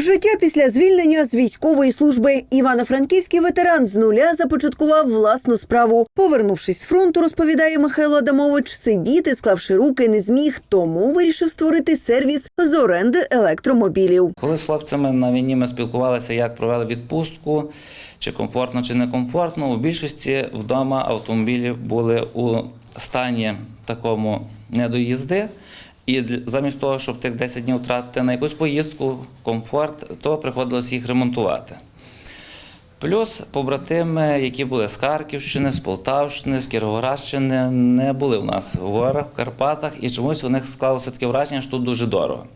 Життя після звільнення з військової служби івано-франківський ветеран з нуля започаткував власну справу. Повернувшись з фронту, розповідає Михайло Адамович, сидіти, склавши руки, не зміг, тому вирішив створити сервіс з оренди електромобілів. Коли з хлопцями на війні ми спілкувалися, як провели відпустку, чи комфортно, чи не комфортно, у більшості вдома автомобілі були у стані такому недоїзди. І замість того, щоб тих 10 днів втратити на якусь поїздку, комфорт, то приходилось їх ремонтувати. Плюс побратими, які були з Харківщини, з Полтавщини, з Кіровоградщини, не були в нас в горах, в Карпатах, і чомусь у них склалося таке враження, що тут дуже дорого.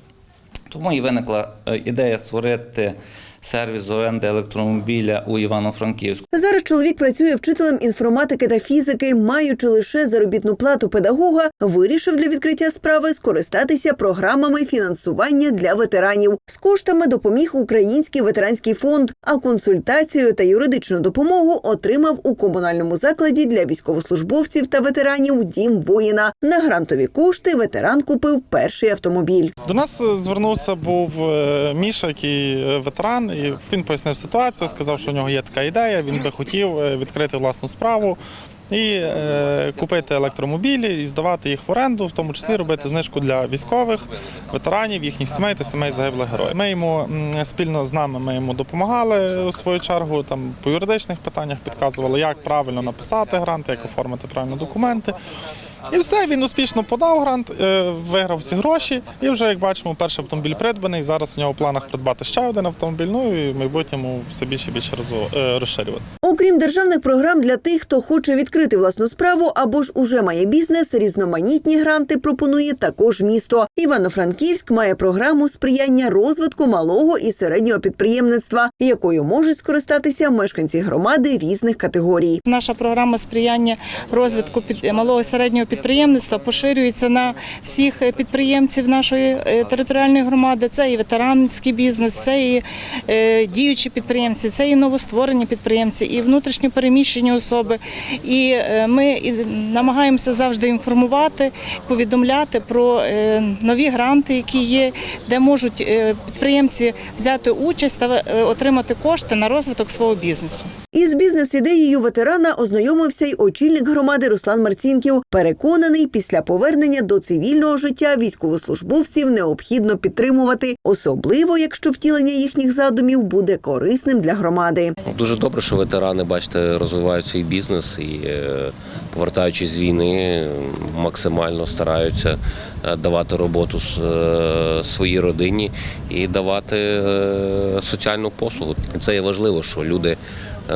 Тому і виникла е, ідея створити сервіс з оренди електромобіля у Івано-Франківську. Зараз чоловік працює вчителем інформатики та фізики, маючи лише заробітну плату педагога, вирішив для відкриття справи скористатися програмами фінансування для ветеранів. З коштами допоміг Український ветеранський фонд, а консультацію та юридичну допомогу отримав у комунальному закладі для військовослужбовців та ветеранів Дім воїна. На грантові кошти ветеран купив перший автомобіль. До нас е, звернувся був е, Міша, який е, ветеран, і він пояснив ситуацію, сказав, що у нього є така ідея, він би хотів е, відкрити власну справу. І е, купити електромобілі і здавати їх в оренду, в тому числі робити знижку для військових, ветеранів, їхніх сімей та сімей загиблих героїв. Ми йому спільно з нами ми йому допомагали у свою чергу. Там по юридичних питаннях підказували, як правильно написати грант, як оформити правильно документи. І все, він успішно подав грант, е, виграв всі гроші. І вже, як бачимо, перший автомобіль придбаний. Зараз в нього в планах придбати ще один автомобіль. Ну і в майбутньому все більше і більше е, розширюватися. Окрім державних програм для тих, хто хоче відкрити власну справу або ж уже має бізнес, різноманітні гранти пропонує також місто. Івано-Франківськ має програму сприяння розвитку малого і середнього підприємництва, якою можуть скористатися мешканці громади різних категорій. Наша програма сприяння розвитку малого і середнього підприємництва поширюється на всіх підприємців нашої е, територіальної громади. Це і ветеранський бізнес, це і е, діючі підприємці, це і новостворені підприємці, і внутрішньо переміщені особи. І е, ми намагаємося завжди інформувати, повідомляти про е, нові гранти, які є, де можуть е, підприємці взяти участь та отримати кошти на розвиток свого бізнесу. Із бізнес-ідеєю ветерана ознайомився й очільник громади Руслан Марцінків. Переконаний, після повернення до цивільного життя військовослужбовців необхідно підтримувати, особливо якщо втілення їхніх задумів буде корисним для громади. Ну, Дуже добре, що ветерани, бачите, розвивають свій бізнес і, е, повертаючись з війни, максимально стараються е, давати роботу е, своїй родині і давати соціальну послугу. Це є важливо, що люди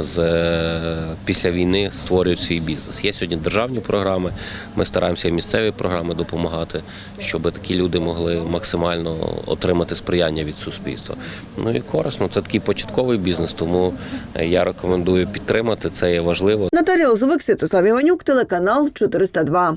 з е, після війни створюють свій бізнес. Є сьогодні державні програми. Ми стараємося місцеві програми допомагати, щоб такі люди могли максимально отримати сприяння від суспільства. Ну і корисно, це такий початковий бізнес, тому е, я рекомендую підтримати. Це є важливо. Наталія Лозовик, Святослав Іванюк, телеканал 402.